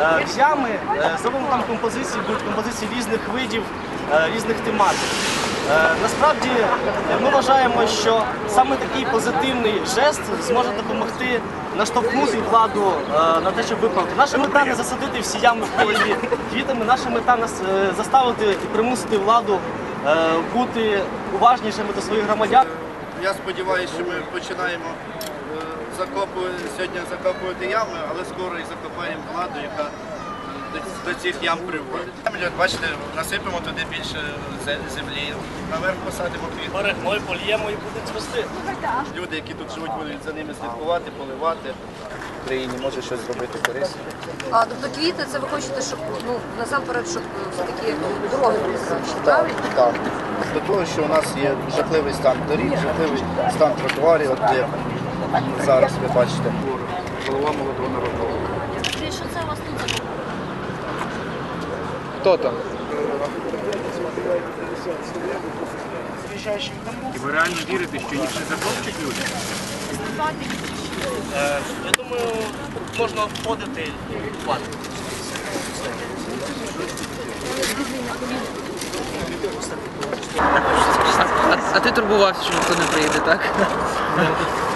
е, в ями, е, зробимо там композиції, будуть композиції різних видів, е, різних тематик. Е, Насправді е, ми вважаємо, що саме такий позитивний жест зможе допомогти наштовхнути владу е, на те, щоб виправити. Наша мета не засадити всі ями в Києві квітами. Наша мета нас е, заставити і примусити владу е, бути уважнішими до своїх громадян. Я сподіваюся, що ми починаємо е, закопувати сьогодні закопувати ями, але скоро і закопаємо владу, яка до, до цих ям приводить. Бачите, насипемо туди більше землі, наверх посадимо квіти. Берегною польємо і будуть цвісти. Люди, які тут живуть, будуть за ними слідкувати, поливати. В країні може щось зробити корисне. А тобто квіти, це ви хочете, щоб ну насамперед, щоб все-таки дороги були кращі, правильно? Так. До того, що у нас є жахливий стан доріг, жахливий стан тротуарів, от як зараз ви бачите. Голова молодого народного. Що це у вас тут Хто там? І ви реально вірите, що їх не затопчуть люди? Е, Я думаю, можна входити і купати. А, а ти турбувався, що ніхто не приїде, так?